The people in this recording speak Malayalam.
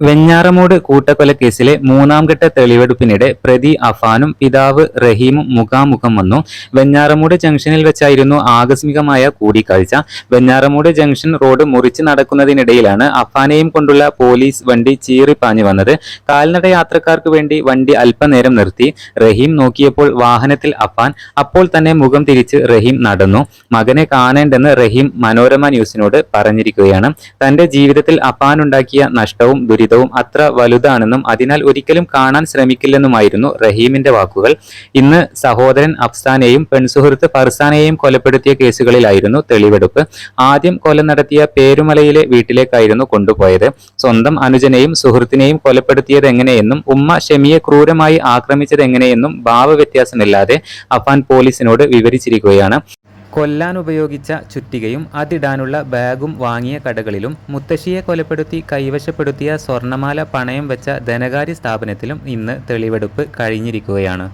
വെഞ്ഞാറമൂട് കൂട്ടക്കൊലക്കേസിലെ മൂന്നാം ഘട്ട തെളിവെടുപ്പിനിടെ പ്രതി അഫാനും പിതാവ് റഹീമും മുഖാമുഖം വന്നു. വെഞ്ഞാറമൂട് ജംഗ്ഷനിൽ വെച്ചായിരുന്നു ആകസ്മികമായ കൂടിക്കാഴ്ച. വെഞ്ഞാറമൂട് ജംഗ്ഷൻ റോഡ് മുറിച്ച് നടക്കുന്നതിനിടയിലാണ് അഫാനെയും കൊണ്ടുള്ള പോലീസ് വണ്ടി ചീറിപ്പാഞ്ഞു വന്നത്. കാൽനട യാത്രക്കാർക്ക് വേണ്ടി വണ്ടി അല്പനേരം നിർത്തി. റഹീം നോക്കിയപ്പോൾ വാഹനത്തിൽ അഫാൻ അപ്പോൾ തന്നെ മുഖം തിരിച്ച് റഹീം നടന്നു. മകനെ കാണേണ്ടെന്ന് റഹീം മനോരമ ന്യൂസിനോട് പറഞ്ഞിരിക്കുകയാണ്. തന്റെ ജീവിതത്തിൽ അഫാനുണ്ടാക്കിയ നഷ്ടവും ദുരിതവും അത്ര വലുതാണെന്നും അതിനാൽ ഒരിക്കലും കാണാൻ ശ്രമിക്കില്ലെന്നുമായിരുന്നു റഹീമിന്റെ വാക്കുകൾ. ഇന്ന് സഹോദരൻ അഫ്സാനെയും പെൺസുഹൃത്ത് ഫർസാനെയും കൊലപ്പെടുത്തിയ കേസുകളിലായിരുന്നു തെളിവെടുപ്പ്. ആദ്യം കൊല നടത്തിയ പേരുമലയിലെ വീട്ടിലേക്കായിരുന്നു കൊണ്ടുപോയത്. സ്വന്തം അനുജനെയും സുഹൃത്തിനെയും കൊലപ്പെടുത്തിയത് എങ്ങനെയെന്നും ഉമ്മ ഷെമിയെ ക്രൂരമായി ആക്രമിച്ചത് എങ്ങനെയെന്നും ഭാവവ്യത്യാസമില്ലാതെ അഫാൻ പോലീസിനോട് വിവരിച്ചിരിക്കുകയാണ്. കൊല്ലാൻ ഉപയോഗിച്ച ചുറ്റികയും അതിടാനുള്ള ബാഗും വാങ്ങിയ കടകളിലും മുത്തശ്ശിയെ കൊലപ്പെടുത്തി കൈവശപ്പെടുത്തിയ സ്വർണമാല പണയം വെച്ച ധനകാര്യ സ്ഥാപനത്തിലും ഇന്ന് തെളിവെടുപ്പ് കഴിഞ്ഞിരിക്കുകയാണ്.